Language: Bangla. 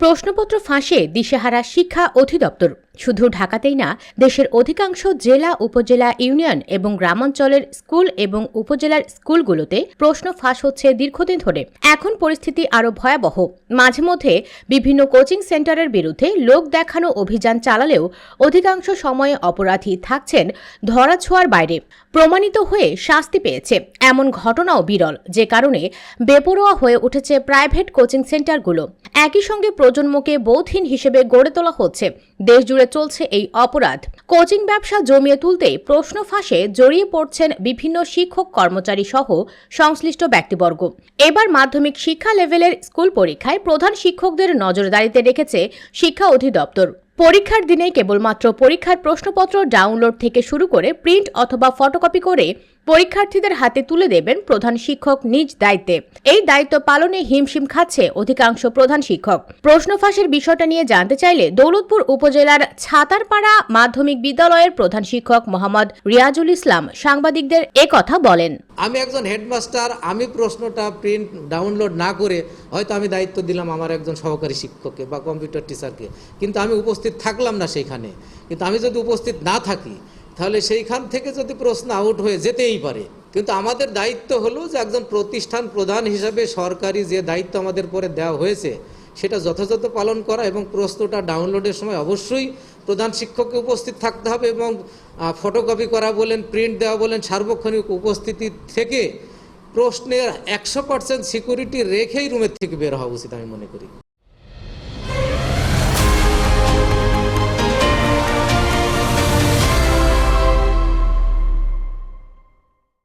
প্রশ্নপত্র ফাঁসে দিশেহারা শিক্ষা অধিদপ্তর। শুধু ঢাকাতেই না, দেশের অধিকাংশ জেলা, উপজেলা ইউনিয়ন এবং গ্রামাঞ্চলের স্কুল এবং উপজেলার স্কুলগুলোতে প্রশ্ন ফাঁস হচ্ছে দীর্ঘদিন ধরে। এখন পরিস্থিতি আরও ভয়াবহ। মাঝে মধ্যে বিভিন্ন কোচিং সেন্টারের বিরুদ্ধে লোক দেখানো অভিযান চালালেও অধিকাংশ সময়ে অপরাধী থাকছেন ধরাছোঁয়ার বাইরে। প্রমাণিত হয়ে শাস্তি পেয়েছে এমন ঘটনাও বিরল, যে কারণে বেপরোয়া হয়ে উঠেছে প্রাইভেট কোচিং সেন্টারগুলো। একই সঙ্গে প্রজন্মকে বৌধহীন হিসেবে গড়ে তোলা হচ্ছে। দেশ জুড়ে চলছে এই অপরাধ। কোচিং ব্যবসা জমিয়ে তুলতে প্রশ্ন ফাঁসে জড়িয়ে পড়ছেন বিভিন্ন শিক্ষক কর্মচারী সহ সংশ্লিষ্ট ব্যক্তিবর্গ। এবার মাধ্যমিক শিক্ষা লেভেলের স্কুল পরীক্ষায় প্রধান শিক্ষকদের নজরদারিতে রেখেছে শিক্ষা অধিদপ্তর। পরীক্ষার দিনে কেবলমাত্র পরীক্ষার প্রশ্নপত্র ডাউনলোড থেকে শুরু করে প্রিন্ট অথবা ফটোকপি করে পরীক্ষার্থীদের হাতে তুলে দেবেন প্রধান শিক্ষক নিজ দায়িত্বে। এই দায়িত্ব পালনে হিমশিম খাচ্ছে অধিকাংশ প্রধান শিক্ষক। প্রশ্ন ফাঁসের বিষয়টা নিয়ে জানতে চাইলে দৌলতপুর উপজেলার ছাতারপাড়া মাধ্যমিক বিদ্যালয়ের প্রধান শিক্ষক মোহাম্মদ রিয়াজুল ইসলাম সাংবাদিকদের কথা বলেন। আমি একজন হেডমাস্টার, আমি প্রশ্নটা প্রিন্ট ডাউনলোড না করে হয়তো আমি দায়িত্ব দিলাম আমার একজন সহকারী শিক্ষককে বা কম্পিউটার টিচারকে কিন্তু আমি উপস্থিত থাকলাম না সেইখানে। কিন্তু আমি যদি উপস্থিত না থাকি, তাহলে সেইখান থেকে যদি প্রশ্ন আউট হয়ে যেতেই পারে। কিন্তু আমাদের দায়িত্ব হলো যে একজন প্রতিষ্ঠান প্রধান হিসাবে সরকারি যে দায়িত্ব আমাদের পরে দেওয়া হয়েছে, সেটা যথাযথ পালন করা এবং প্রশ্নটা ডাউনলোডের সময় অবশ্যই প্রধান শিক্ষককে উপস্থিত থাকতে হবে এবং ফটোকপি করা বলেন প্রিন্ট দেওয়া বলেন, সার্বক্ষণিক উপস্থিতি থেকে প্রশ্নের একশো পার্সেন্ট সিকিউরিটি রেখেই রুমের থেকে বের হওয়া উচিত আমি মনে করি।